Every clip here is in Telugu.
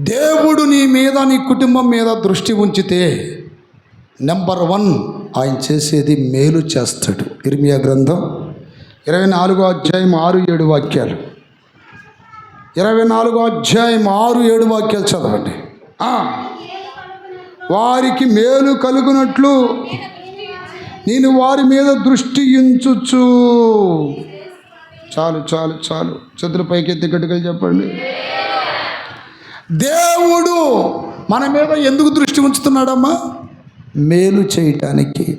దేవుడు నీ మీద నీ కుటుంబం మీద దృష్టి ఉంచితే నెంబర్ వన్ ఆయన చేసేది మేలు చేస్తాడు. ఇర్మియా గ్రంథం ఇరవై నాలుగో అధ్యాయం ఆరు ఏడు వాక్యాలు. ఇరవై నాలుగో అధ్యాయం ఆరు ఏడు వాక్యాలు చదవండి. వారికి మేలు కలుగునట్లు నేను వారి మీద దృష్టి ఉంచుచు. చాలు చాలు చాలు. చేతులు పైకెత్తి గట్టుగా చెప్పండి. దేవుడు మన మీద ఎందుకు దృష్టి ఉంచుతున్నాడమ్మా? మేలు చేయటానికి.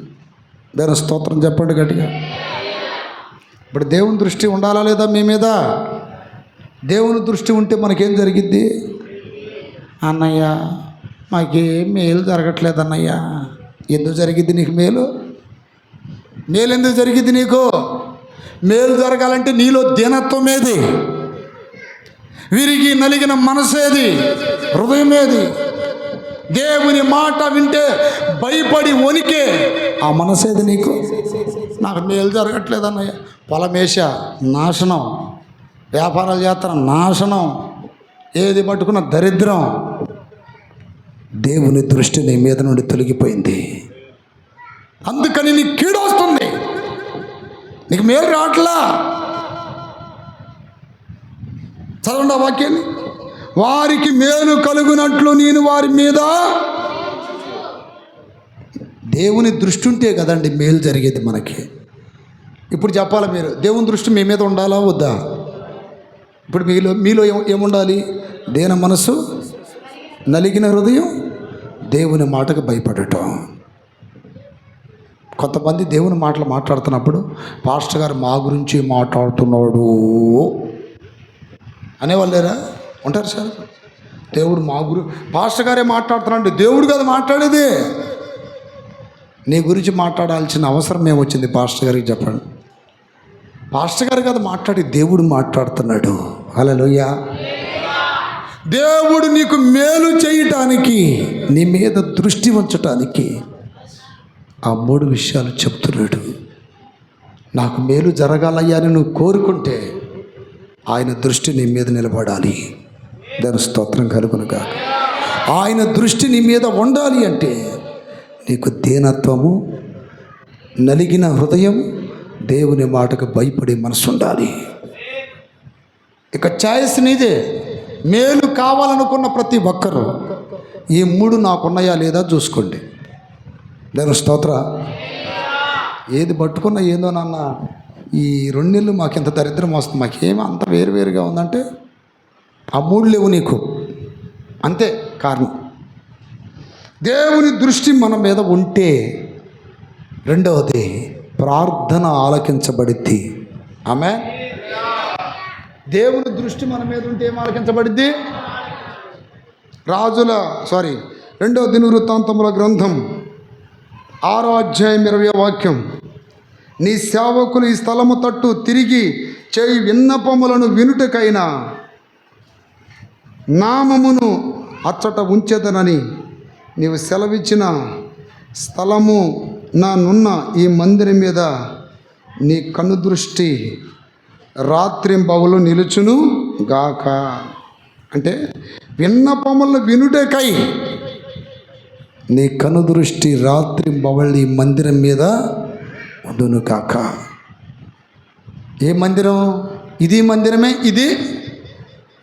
దాని స్తోత్రం చెప్పండి గట్టిగా. ఇప్పుడు దేవుని దృష్టి ఉండాలా లేదా మీ మీద? దేవుని దృష్టి ఉంటే మనకేం జరిగిద్ది? అన్నయ్య మాకేం మేలు జరగట్లేదు అన్నయ్య. ఎందుకు జరిగిద్ది నీకు మేలు? మేలు ఎందుకు జరిగిద్ది నీకు? మేలు జరగాలంటే నీలో దీనత్వం ఏది? విరిగి నలిగిన మనసేది హృదయమేది దేవుని మాట వింటే భయపడి వణికే ఆ మనసేది నీకు? నాకు మేలు జరగట్లేదు అన్నయ్య. పొలమేష నాశనం. వ్యాపారాలు చేస్తాను నాశనం. ఏది పట్టుకున్న దరిద్రం. దేవుని దృష్టి నీ మీద నుండి తొలగిపోయింది. అందుకని నీ కీడొస్తుంది. నీకు మేలు రావట్లా? చదవండి ఆ వాక్యాన్ని. వారికి మేలు కలుగునట్లు నేను వారి మీద దేవుని దృష్టి ఉంటే కదండి మేలు జరిగేది మనకి. ఇప్పుడు చెప్పాలి మీరు? దేవుని దృష్టి మీ మీద ఉండాలా వద్దా? ఇప్పుడు మీలో మీలో ఏముండాలి? దేన మనసు? నలిగిన హృదయం? దేవుని మాటకు భయపడటం. కొంతమంది దేవుని మాటలు మాట్లాడుతున్నప్పుడు పాస్టర్ గారు మా గురించి మాట్లాడుతున్నాడు. అనేవాళ్ళు లేరా ఉంటారు సార్? దేవుడు మా గురు పాస్టర్ గారే మాట్లాడుతున్నాడు దేవుడు కదా మాట్లాడేది. నీ గురించి మాట్లాడాల్సిన అవసరం ఏమొచ్చింది పాస్టర్ గారికి చెప్పండి. పాస్టర్ గారు కదా మాట్లాడి దేవుడు మాట్లాడుతున్నాడు. హలోయ దేవుడు నీకు మేలు చేయటానికి నీ మీద దృష్టి ఉంచటానికి ఆ మూడు విషయాలు చెప్తున్నాడు. నాకు మేలు జరగాలయ్యాని నువ్వు కోరుకుంటే ఆయన దృష్టి నీ మీద నిలబడాలి. దాని స్తోత్రం కలుగునుగా ఆయన దృష్టి నీ మీద ఉండాలి అంటే నీకు దీనత్వము నలిగిన హృదయం దేవుని మాటకు భయపడే మనసు ఉండాలి. ఇక ఛాయిస్ నీదే. మేలు కావాలనుకున్న ప్రతి ఒక్కరూ ఈ మూడు నాకున్నాయా లేదా చూసుకోండి. దాని స్తోత్ర. ఏది పట్టుకున్నా ఏందో నాన్న ఈ రెండు నెలలు మాకు ఇంత దరిద్రం వస్తుంది. మాకేమి అంత వేరువేరుగా ఉందంటే ఆ మూడు లేవు నీకు. అంతే కారణం. దేవుని దృష్టి మన మీద ఉంటే రెండవది ప్రార్థన ఆలకించబడిద్ది. ఆమె దేవుని దృష్టి మన మీద ఉంటే ఏం ఆలకించబడిద్ది? రాజుల సారీ రెండవ దినవృత్తాంతముల గ్రంథం ఆరో అధ్యాయం ఇరవై వాక్యం. నీ సేవకులు ఈ స్థలము తట్టు తిరిగి చేయి విన్నపములను వినుటకైనా నామమును అచ్చట ఉంచేదనని నీవు సెలవిచ్చిన స్థలము నానున్న ఈ మందిరం మీద నీ కనుదృష్టి రాత్రింబవులు నిలుచును గాక. అంటే విన్నపములు వినుటకై నీ కనుదృష్టి రాత్రి బవళ్ళి మందిరం మీద ఉండును కాక. ఏ మందిరం? ఇది మందిరమే? ఇది?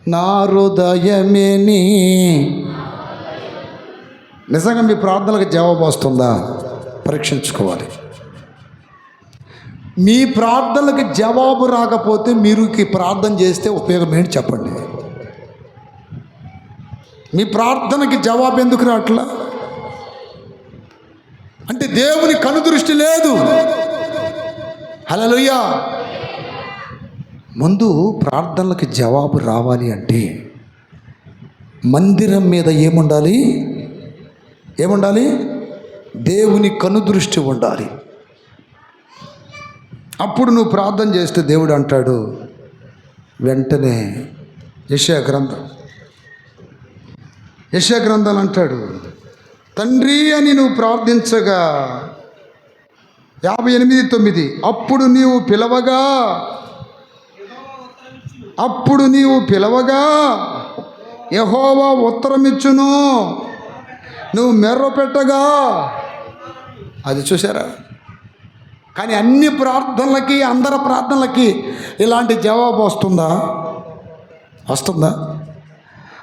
నా హృదయమే నీ. నిజంగా మీ ప్రార్థనలకు జవాబు వస్తుందా? పరీక్షించుకోవాలి. మీ ప్రార్థనలకు జవాబు రాకపోతే మీరు ప్రార్థన చేస్తే ఉపయోగం ఏంటి చెప్పండి? మీ ప్రార్థనకి జవాబు ఎందుకు రావట్లా? దేవుని కనుదృష్టి లేదు. హలలుయ్యా ముందు ప్రార్థనలకు జవాబు రావాలి అంటే మందిరం మీద ఏముండాలి? ఏముండాలి? దేవుని కనుదృష్టి ఉండాలి. అప్పుడు నువ్వు ప్రార్థన చేస్తే దేవుడు అంటాడు వెంటనే యశా గ్రంథం యశా గ్రంథాలు అంటాడు తండ్రి అని నువ్వు ప్రార్థించగా యాభై ఎనిమిది తొమ్మిది అప్పుడు నీవు పిలవగా అప్పుడు నీవు పిలవగా యహోవా ఉత్తరమిచ్చును నువ్వు మెర్ర పెట్టగా. అది చూసారా కానీ అన్ని ప్రార్థనలకి అందరి ప్రార్థనలకి ఇలాంటి జవాబు వస్తుందా? వస్తుందా?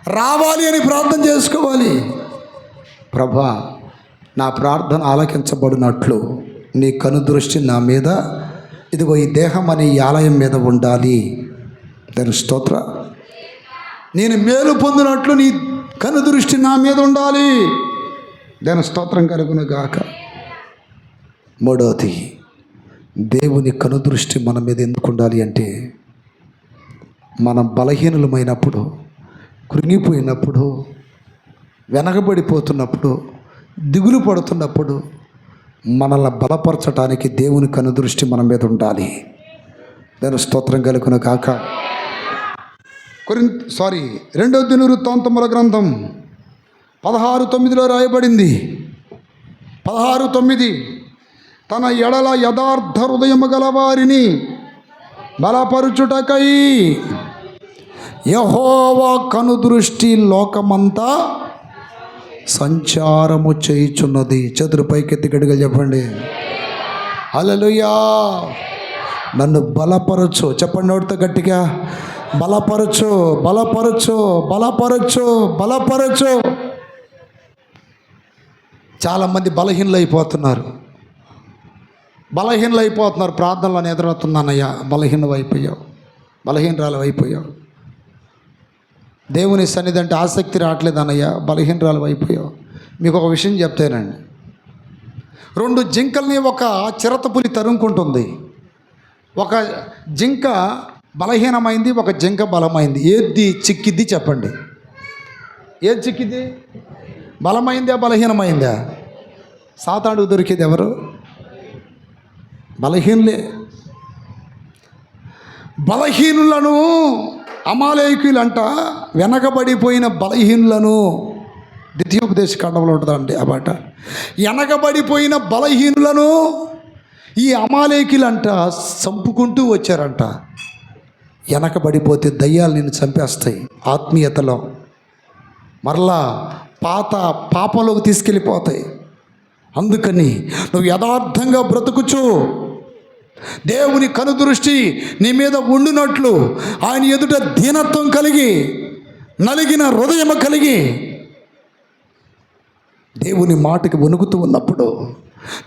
రావాలి అని ప్రార్థన చేసుకోవాలి. ప్రభా నా ప్రార్థన ఆలకించబడినట్లు నీ కనుదృష్టి నా మీద ఇదిగో ఈ దేహం అనే ఈ ఆలయం మీద ఉండాలి. దాని స్తోత్ర. నేను మేలు పొందినట్లు నీ కనుదృష్టి నా మీద ఉండాలి. దాని స్తోత్రం కలుగును గాక. మూడవది దేవుని కనుదృష్టి మన మీద ఎందుకు ఉండాలి అంటే మనం బలహీనులమైనప్పుడు కృంగిపోయినప్పుడు వెనకబడిపోతున్నప్పుడు దిగులు పడుతున్నప్పుడు మనల్ని బలపరచడానికి దేవుని కనుదృష్టి మన మీద ఉండాలి. నేను స్తోత్రం కలుగున కాక కొరి సారీ రెండో దినవృత్తాంతముల గ్రంథం పదహారు తొమ్మిదిలో రాయబడింది. పదహారు తొమ్మిది తన ఎడల యథార్థ హృదయము గల వారిని బలపరుచుటకై యహోవా కనుదృష్టి లోకమంతా సంచారము చేయుచున్నది. చేతులు పైకెత్తి గడిగా చెప్పండి. అలలుయా నన్ను బలపరచు. చెప్పండి నోటితో గట్టిగా. బలపరచు బలపరచు బలపరచు బలపరచు. చాలామంది బలహీనలు అయిపోతున్నారు బలహీనలు అయిపోతున్నారు ప్రార్థనలో ఎదురవుతున్నానయ్యా బలహీనం అయిపోయావు బలహీనరాలు అయిపోయావు దేవుని సన్నిధి అంటే ఆసక్తి రావట్లేదు అన్నయ్య బలహీనరాలు అయిపోయావు. మీకు ఒక విషయం చెప్తానండి. రెండు జింకల్ని ఒక చిరతపులి తరుముకుంటుంది. ఒక జింక బలహీనమైంది ఒక జింక బలమైంది. ఏది చిక్కిద్ది చెప్పండి. ఏది చిక్కిద్ది? బలమైందా బలహీనమైందా? సాతాడు దొరికేది ఎవరు? బలహీనులే. బలహీనులను అమాలేకులంట వెనకబడిపోయిన బలహీనులను ద్వితీయోపదేశ ఖండంలో ఉంటుందండి ఆ పాట వెనకబడిపోయిన బలహీనులను ఈ అమాలేకులంట చంపుకుంటూ వచ్చారంట. వెనకబడిపోతే దయ్యాలు నిన్ను చంపేస్తాయి ఆత్మీయతలో. మరలా పాత పాపంలోకి తీసుకెళ్ళిపోతాయి. అందుకని నువ్వు యథార్థంగా బ్రతుకుచు. దేవుని కనుదృష్టి నీ మీద ఉండునట్లు. ఆయన ఎదుట దీనత్వం కలిగి నలిగిన హృదయం కలిగి దేవుని మాటకి వణుకుతూ ఉన్నప్పుడు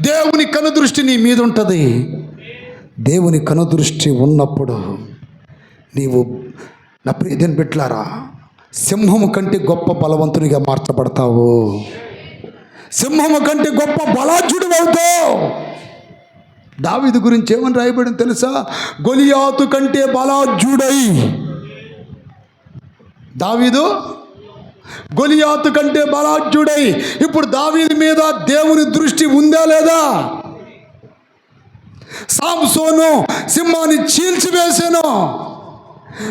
దేవుని కనుదృష్టి నీ మీద ఉంటుంది. దేవుని కనుదృష్టి ఉన్నప్పుడు నీవు నా ప్రియదని పెట్టారా సింహము కంటే గొప్ప బలవంతునిగా మార్చబడతావు. సింహము కంటే గొప్ప బలాఢ్యుడు అవుతావు దావిది గురించి ఏమని రాయబడింది తెలుసా? గొలియాతు కంటే బలాజ్యుడై దావీదు గొలియాతు కంటే బలాజ్యుడై ఇప్పుడు దావీది మీద దేవుని దృష్టి ఉందా లేదా? సాంసోను సింహాన్ని చీల్చివేసాను.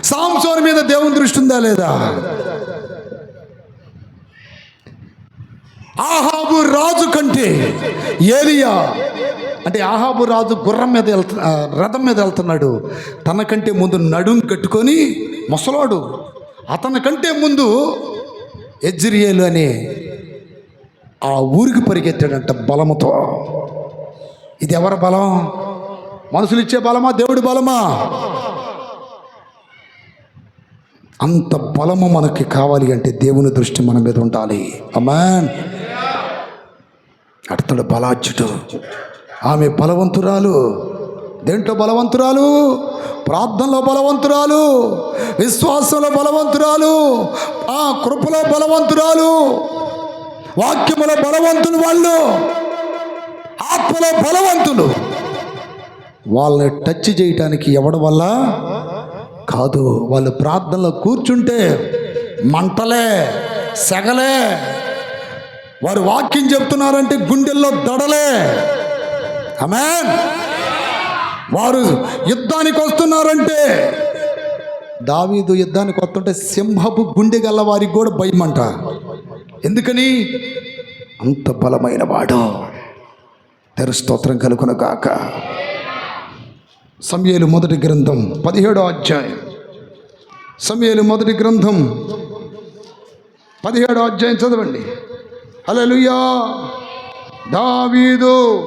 సాంసోను మీద దేవుని దృష్టి ఉందా లేదా? ఆహాబు రాజు కంటే ఏలియా అంటే ఆహాబు రాజు గుర్రం మీద వెళ్తు రథం మీద వెళ్తున్నాడు. తనకంటే ముందు నడుం కట్టుకొని ముసలాడు. అతనికంటే ముందు ఎజ్రియేలు అనే ఆ ఊరికి పరిగెత్తాడంట బలముతో. ఇది ఎవరి బలం? మనుషులు ఇచ్చే బలమా? దేవుడి బలమా? అంత బలము మనకి కావాలి అంటే దేవుని దృష్టి మన మీద ఉండాలి. అమ్మాన్ కర్తడు బలాచ్యుడు. ఆమె బలవంతురాలు దేంట్లో బలవంతురాలు? ప్రార్థనలో బలవంతురాలు విశ్వాసంలో బలవంతురాలు ఆ కృపలో బలవంతురాలు వాక్యములో బలవంతులు వాళ్ళు ఆత్మలో బలవంతులు. వాళ్ళని టచ్ చేయటానికి ఎవడం వల్ల? కాదు వాళ్ళు ప్రార్థనలో కూర్చుంటే మంటలే సెగలే వారు వాక్యం చెప్తున్నారంటే గుండెల్లో దడలే. అమెన్ వారు యుద్ధానికి వస్తున్నారంటే దావీదు యుద్ధానికి వస్తుంటే సింహపు గుండె గల్ల వారికి కూడా భయమంట. ఎందుకని? అంత బలమైన వాడు. తెరు స్తోత్రం కలుగును కాక సమయలు మొదటి గ్రంథం పదిహేడో అధ్యాయం. సమయలు మొదటి గ్రంథం పదిహేడో అధ్యాయం చదవండి. హలలుయా దావీదు.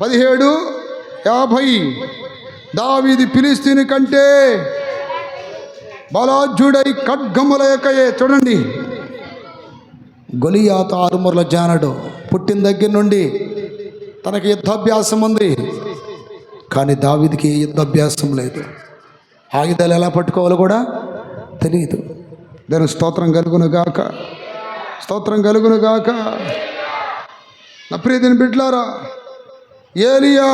పదిహేడు యాభై. దావీది పిలిస్తీని కంటే బలాజుడై ఖడ్గముల యొక్కయే. చూడండి. గొలియాత ఆరుమూరల జానడు పుట్టిన దగ్గర నుండి తనకి యుద్ధాభ్యాసం ఉంది. కానీ దావీదికి యుద్ధాభ్యాసం లేదు. ఆయుధాలు ఎలా పట్టుకోవాలో కూడా తెలియదు. దాని స్తోత్రం కలుగును గాక. స్తోత్రం కలుగును గాక. నా ప్రియతిని బిడ్లారా ఏలియా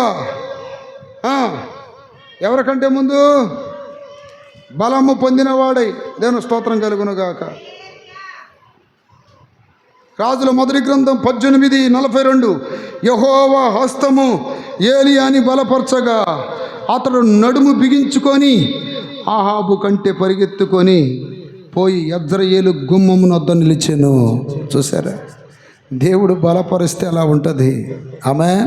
ఎవరికంటే ముందు బలము పొందినవాడై దేని స్తోత్రం కలుగును గాక. రాజుల మొదటి గ్రంథం పద్దెనిమిది నలభై రెండు. యహోవా హస్తము ఏలియాని బలపరచగా అతడు నడుము బిగించుకొని ఆహాబు కంటే పరిగెత్తుకొని పోయి ఎజ్రయేలు గుమ్మమునొద్ద నిలిచాను. చూసారా దేవుడు బలపరిస్తే అలా ఉంటుంది. ఆమె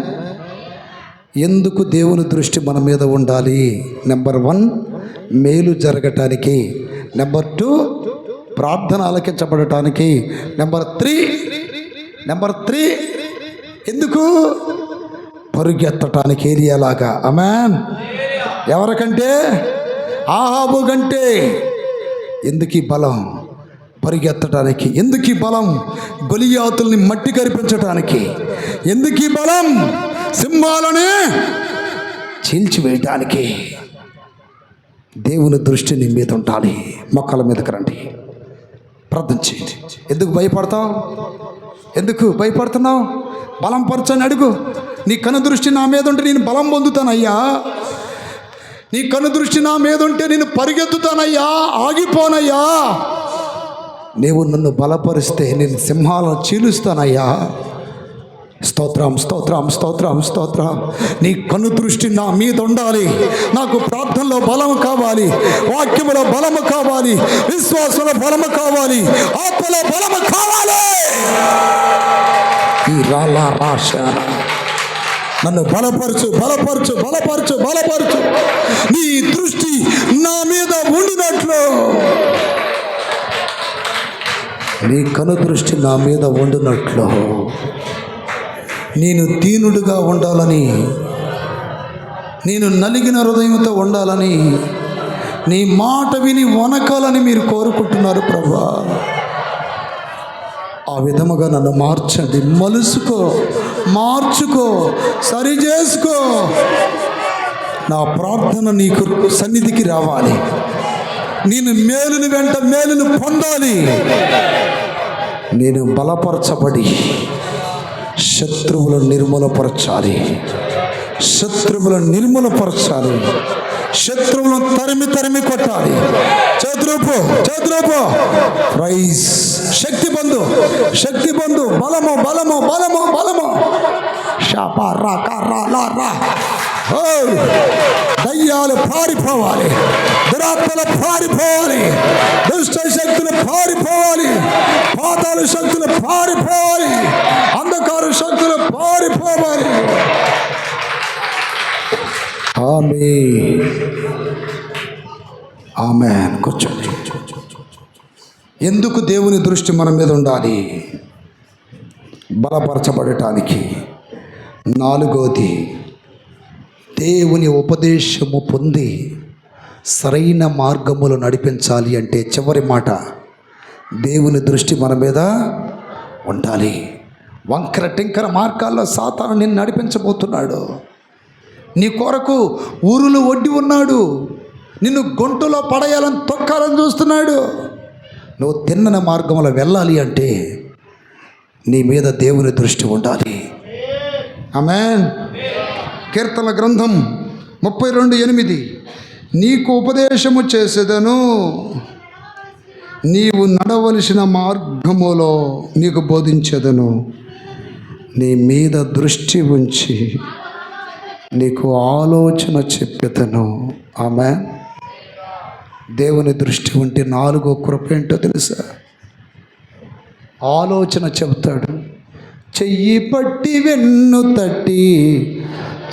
ఎందుకు దేవుని దృష్టి మన మీద ఉండాలి? నెంబర్ వన్ మేలు జరగటానికి. నెంబర్ టూ ప్రార్థన ఆలకించబడటానికి. నెంబర్ త్రీ నెంబర్ త్రీ ఎందుకు? పరుగెత్తటానికి ఏరియాలాగా అమాన్ ఎవరికంటే? ఆహాబు కంటే. ఎందుకు ఈ బలం పరిగెత్తడానికి ఎందుకు ఈ బలం గొలియాతుల్ని మట్టి కరిపించటానికి? ఎందుకు ఈ బలం సింహాలని చీల్చివేయటానికి? దేవుని దృష్టి నీ మీద ఉండాలి. మొక్కల మీదకి రండి. ప్రార్థన చేయండి. ఎందుకు భయపడతావు? ఎందుకు భయపడుతున్నావు? బలం పరచని అడుగు. నీ కను దృష్టి నా మీద ఉంటే నేను బలం పొందుతానయ్యా. నీ కనుదృష్టి నా మీద ఉంటే నేను పరిగెత్తుతానయ్యా ఆగిపోనయ్యా. నీవు నన్ను బలపరిస్తే నేను సింహాలను చీలుస్తానయ్యా. స్తోత్రం స్తోత్రం స్తోత్రం స్తోత్రం. నీ కన్ను దృష్టి నా మీద ఉండాలి నాకు ప్రార్థనలో బలము కావాలి. వాక్యములో బలము కావాలి. విశ్వాసంలో బలము కావాలి. ఆత్మలో బలము కావాలి. ఈ రాలా రాశ. నన్ను బలపరచు బలపరచు బలపరచు బలపరచు. నీ దృష్టి నా మీద ఉండినట్లు. నీ కను దృష్టి నా మీద ఉండినట్లు. నేను దీనుడుగా ఉండాలని నేను నలిగిన హృదయంతో ఉండాలని నీ మాట విని వనకాలని మీరు కోరుకుంటున్నారు ప్రభా. ఆ విధముగా నన్ను మార్చండి. మలుసుకో మార్చుకో సరి చేసుకో నా ప్రార్థన నీకు సన్నిధికి రావాలి. నేను మేలుని వెంట మేలును పొందాలి. నేను బలపరచబడి శత్రువులను నిర్మూలపరచాలి. శత్రువులను నిర్మూలపరచాలి. శత్రువులను తరిమి తరిమి కొట్టాలి. చతురూపు చతురూపు. ప్రైజ్ శక్తి బంధు శక్తి బంధు. బలము బలము బలము బలము. శాప రా కా రా లా రా. దయ్యాలు పారిపోవాలి దురాత్మలు పారిపోవాలి దుష్ట శక్తులు పారిపోవాలి పాతాల శక్తులు పారిపోవాలి అంధకార శక్తులు పారిపోవాలి. ఆమె ఆమె కూర్చోండి ఎందుకు దేవుని దృష్టి మన మీద ఉండాలి? బలపరచబడటానికి నాలుగోది దేవుని ఉపదేశము పొంది సరైన మార్గములు నడిపించాలి అంటే చివరి మాట దేవుని దృష్టి మన మీద ఉండాలి. వంకర టింకర మార్గాల్లో సాతాను నిన్ను నడిపించబోతున్నాడు. నీ కొరకు ఊరులు ఒడ్డి ఉన్నాడు. నిన్ను గొంతులో పడేయాలని తొక్కాలని చూస్తున్నాడు. నువ్వు తిన్నన మార్గంలో వెళ్ళాలి అంటే నీ మీద దేవుని దృష్టి ఉండాలి. ఆమెన్. కీర్తన గ్రంథం ముప్పై రెండు ఎనిమిది. నీకు ఉపదేశము చేసేదను నీవు నడవలసిన మార్గములో నీకు బోధించేదను. నీ మీద దృష్టి ఉంచి నీకు ఆలోచన చెప్పేదను. ఆమె దేవుని దృష్టి ఉంటే నాలుగో కృప ఏంటో తెలుసా? ఆలోచన చెబుతాడు. చెయ్యి పట్టి వెన్ను తట్టి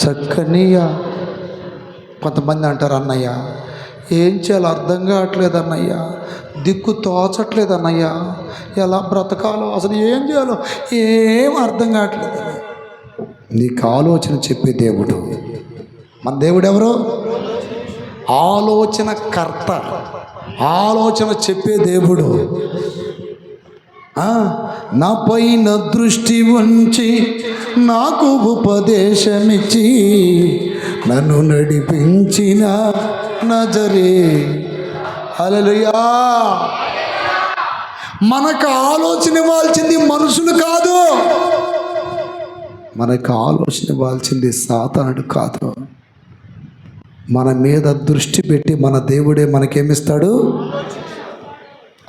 చక్కనియ కొంతమంది అంటారు అన్నయ్య ఏం చేయాలో అర్థం కావట్లేదు అన్నయ్యా. దిక్కు తోచట్లేదు అన్నయ్యా. ఎలా బ్రతకాలో అసలు ఏం చేయాలో ఏం అర్థం కావట్లేదు. నీకు ఆలోచన చెప్పే దేవుడు. మన దేవుడు ఎవరు ఆలోచన కర్త. ఆలోచన చెప్పే దేవుడు. నా పైన దృష్టి ఉంచి నాకు ఉపదేశమిచ్చి నన్ను నడిపించిన నజరే. అలలుయా మనకు ఆలోచన ఇవ్వాల్సింది మనుషులు కాదు. మనకు ఆలోచన ఇవ్వాల్సింది సాతానుడు కాదు. మన మీద దృష్టి పెట్టి మన దేవుడే మనకేమిస్తాడు?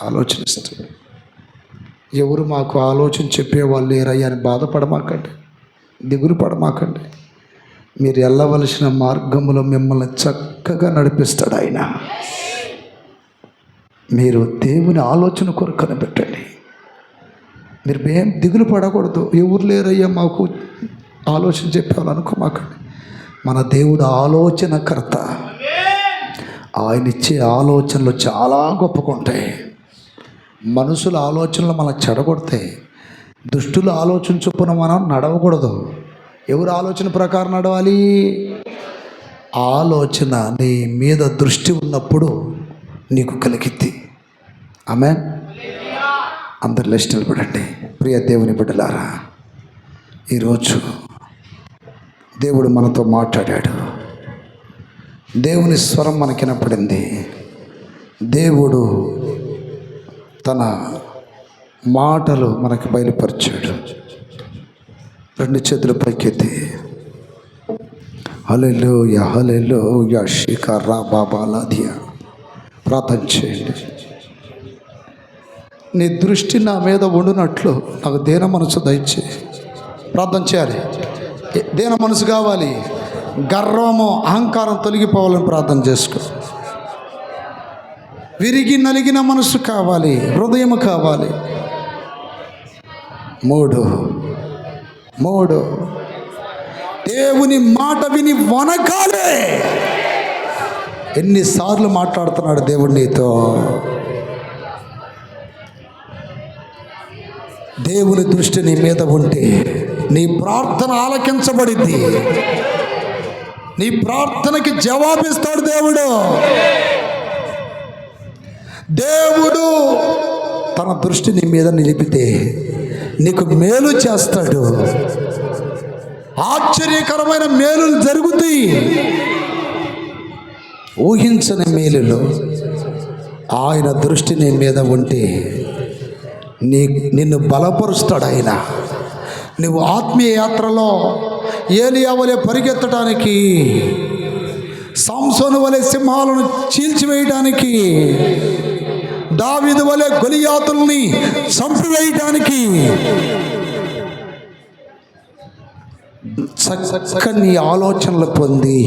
ఆలోచనిస్తాడు. ఎవరు మాకు ఆలోచన చెప్పేవాళ్ళు లేరయ్యా అని బాధపడమాకండి. దిగులు పడమాకండి మీరు వెళ్ళవలసిన మార్గంలో మిమ్మల్ని చక్కగా నడిపిస్తాడు ఆయన. మీరు దేవుని ఆలోచన కొరకు కనిపెట్టండి. మీరు ఏం దిగులు పడకూడదు. ఎవరు లేరయ్యా మాకు ఆలోచన చెప్పేవాళ్ళు అనుకోమాకండి. మన దేవుడు ఆలోచనకర్త. ఆయన ఇచ్చే ఆలోచనలు చాలా గొప్పగా ఉంటాయి. మనుషుల ఆలోచనలు మనం చెడగొడతాయి దుష్టుల ఆలోచన చొప్పున మనం నడవకూడదు. ఎవరు ఆలోచన ప్రకారం నడవాలి? ఆలోచన నీ మీద దృష్టి ఉన్నప్పుడు నీకు కలిగిద్ది. ఆమె అందరు లేచి నిలబడండి. ప్రియ దేవుని బిడ్డలారా ఈరోజు దేవుడు మనతో మాట్లాడాడు. దేవుని స్వరం మనకి వినపడింది దేవుడు తన మాటలు మనకి బయలుపరిచాడు. రెండు చేతులు పైకెత్తి. హలెలో హలెలో యా శిఖరా బాబా లాదియా ప్రార్థన చేయండి. నీ దృష్టి నా మీద ఉండునట్లు నాకు దేన మనసు దయచే. ప్రార్థన చేయాలి. దేన మనసు కావాలి? గర్వము అహంకారం తొలగిపోవాలని ప్రార్థన చేసుకో. విరిగి నలిగిన మనసు కావాలి హృదయం కావాలి. మూడు. మూడు. దేవుని మాట విని వనకాలే. ఎన్నిసార్లు మాట్లాడుతున్నాడు దేవుడు నీతో? దేవుని దృష్టి నీ మీద ఉంటే నీ ప్రార్థన ఆలకించబడింది. నీ ప్రార్థనకి జవాబిస్తాడు దేవుడు. దేవుడు తన దృష్టి నీ మీద నిలిపితే నీకు మేలు చేస్తాడు. ఆశ్చర్యకరమైన మేలులు జరుగుతాయి. ఊహించని మేలులు ఆయన దృష్టి నీ మీద ఉంటే నీ నిన్ను బలపరుస్తాడు ఆయన. నువ్వు ఆత్మీయ యాత్రలో ఏలియా వలె పరిగెత్తడానికి సంసోను వలె సింహాలను చీల్చివేయడానికి దావిదు వలె గొలియాతుల్ని చంపివేయడానికి చక్కని ఆలోచనలు పొంది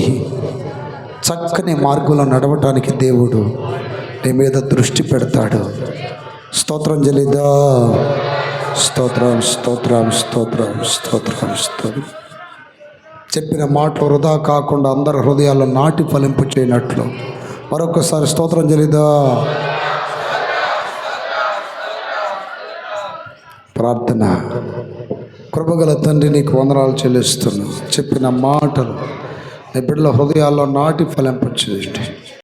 చక్కని మార్గంలో నడవటానికి దేవుడు నీ మీద దృష్టి పెడతాడు. స్తోత్రం జలిదా. స్తోత్రం స్తోత్రం స్తోత్రం స్తోత్రం స్తోత్రం. చెప్పిన మాటలు వృధా కాకుండా అందరి హృదయాల్లో నాటి ఫలింపు చేయనట్లు. మరొకసారి స్తోత్రం జలిదా. ప్రార్థన. కృపగల తండ్రి నీకు వందనాలు చెల్లిస్తున్నాను. చెప్పిన మాటలు నీ బిడ్డల హృదయాల్లో నాటి ఫలింపచ్చు